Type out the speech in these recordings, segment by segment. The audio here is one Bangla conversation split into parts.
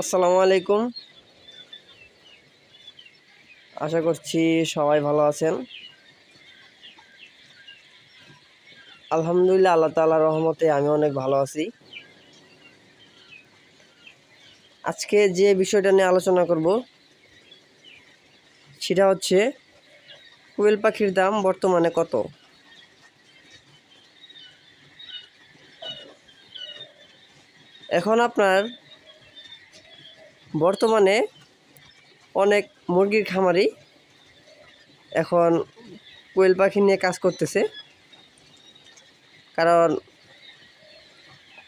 আসসালামু আলাইকুম। আশা করছি সবাই ভালো আছেন। আলহামদুলিল্লাহ, আল্লাহ তাআলার রহমতে আমি অনেক ভালো আছি। আজকে যে বিষয়টা নিয়ে আলোচনা করব, সেটা হচ্ছে কোয়েল পাখির দাম বর্তমানে কত? এখন আপনার বর্তমানে অনেক মুরগির খামারি এখন কোয়েল পাখি নিয়ে কাজ করতেছে। কারণ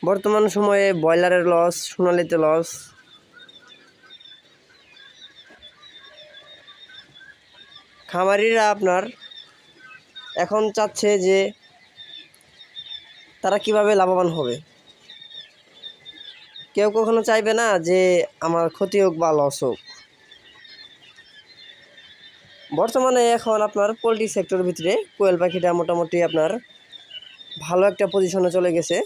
বর্তমান সময়ে ব্রয়লারের লস, সোনালিতে লস। খামারিরা আপনার এখন চাচ্ছে যে তারা কীভাবে লাভবান হবে। কেউ কখনো চাইবে না যে আমার ক্ষতি হোক বা লস হোক। বর্তমানে এখন আপনার পোলট্রি সেক্টরের ভিতরে কোয়েল পাখিটা মোটামুটি আপনার ভালো একটা পজিশনে চলে গেছে।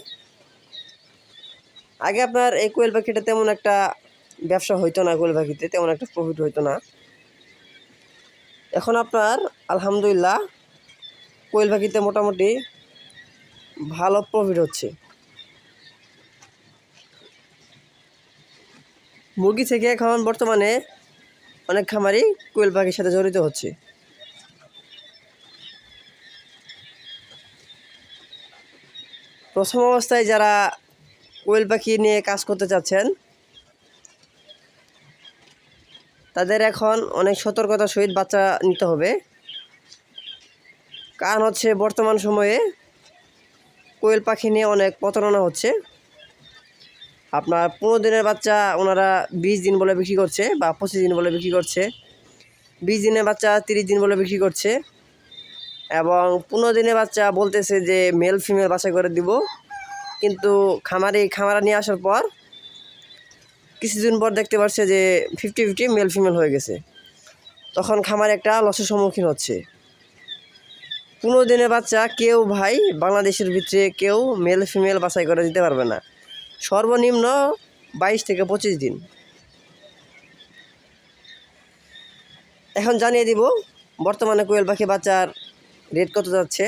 আগে আপনার এই কোয়েল পাখিটা তেমন একটা ব্যবসা হইতো না, কোয়েল পাখিতে তেমন একটা প্রফিট হইতো না। এখন আপনার আলহামদুলিল্লাহ কোয়েল পাখিতে মোটামুটি ভালো প্রফিট হচ্ছে। মুরগি থেকে এখন বর্তমানে অনেক খামারি কোয়েল পাখির সাথে জড়িত হচ্ছে। প্রথম অবস্থায় যারা কোয়েল পাখি নিয়ে কাজ করতে চাচ্ছেন, তাদের এখন অনেক সতর্কতা সহিত বাচ্চা নিতে হবে। কারণ হচ্ছে বর্তমান সময়ে কোয়েল পাখি নিয়ে অনেক প্রতারণা হচ্ছে। আপনার পনেরো দিনের বাচ্চা ওনারা বিশ দিন বলে বিক্রি করছে বা পঁচিশ দিন বলে বিক্রি করছে। বিশ দিনের বাচ্চা তিরিশ দিন বলে বিক্রি করছে। এবং পনেরো দিনের বাচ্চা বলতেছে যে মেল ফিমেল বাছাই করে দিব। কিন্তু খামারে, খামারা নিয়ে আসার পর কিছুদিন পর দেখতে পাচ্ছে যে ফিফটি ফিফটি মেল ফিমেল হয়ে গেছে। তখন খামারে একটা লসের সম্মুখীন হচ্ছে। পনেরো দিনের বাচ্চা কেউ ভাই বাংলাদেশের ভিতরে কেউ মেল ফিমেল বাছাই করে দিতে পারবে না। সর্বনিম্ন বাইশ থেকে পঁচিশ দিন। এখন জানিয়ে দিব, বর্তমানে কোয়েল পাখি বাচ্চার রেট কত যাচ্ছে।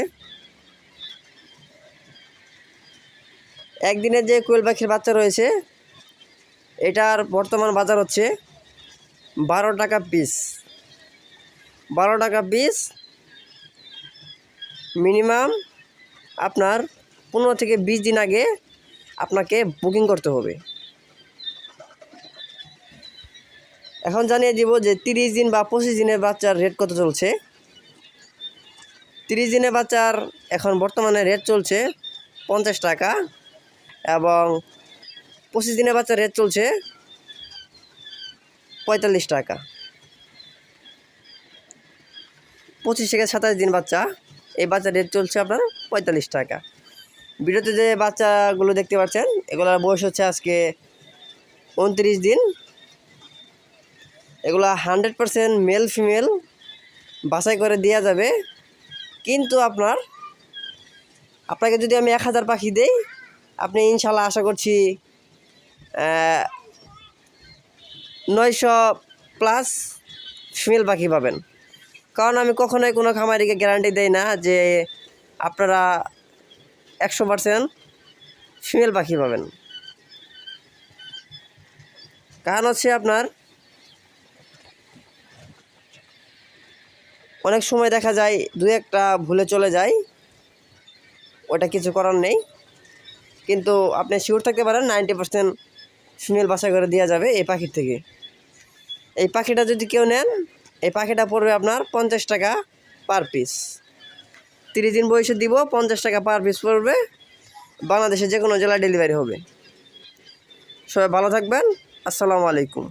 একদিনের যে কোয়েল পাখির বাচ্চা রয়েছে, এটার বর্তমান বাজার হচ্ছে বারো টাকা পিস। বারো টাকা পিস, মিনিমাম আপনার পনেরো থেকে বিশ দিন আগে আপনাকে বুকিং করতে হবে। এখন জানিয়ে দিব যে তিরিশ দিন বা পঁচিশ দিনের বাচ্চার রেট কত চলছে। তিরিশ দিনের বাচ্চার এখন বর্তমানে রেট চলছে পঞ্চাশ টাকা এবং পঁচিশ দিনের বাচ্চার রেট চলছে পঁয়তাল্লিশ টাকা। পঁচিশ থেকে সাতাশ দিন বাচ্চা, এই বাচ্চার রেট চলছে আপনার পঁয়তাল্লিশ টাকা। ভিডিওতে যে বাচ্চাগুলো দেখতে পাচ্ছেন, এগুলোর বয়স হচ্ছে আজকে উনত্রিশ দিন। এগুলো হান্ড্রেড পারসেন্ট মেল ফিমেল, বাছাই করে দেওয়া যাবে। কিন্তু আপনার, আপনাকে যদি আমি এক হাজার পাখি দেই, আপনি ইনশাল্লাহ আশা করছি নয়শো প্লাস ফিমেল পাখি পাবেন। কারণ আমি কখনোই কোনো খামারিকে গ্যারান্টি দেই না যে আপনারা একশো পারসেন্ট ফিমেল পাখি পাবেন। কারণ হচ্ছে আপনার। অনেক সময় দেখা যায় দু একটা ভুলে চলে যায়, ওটা কিছু করার নেই। কিন্তু আপনি শিওর থাকতে পারেন নাইনটি পার্সেন্ট ফিমেল বাসা করে দেওয়া যাবে এই পাখির থেকে। এই পাখিটা যদি কেউ নেন, এই পাখিটা পড়বে আপনার পঞ্চাশ টাকা পার পিস। তিরিশ দিন বয়সে দিব, পঞ্চাশ টাকা পার পিস পড়বে। বাংলাদেশের যে কোনো জেলায় ডেলিভারি হবে। সবাই ভালো থাকবেন। আসসালামু আলাইকুম।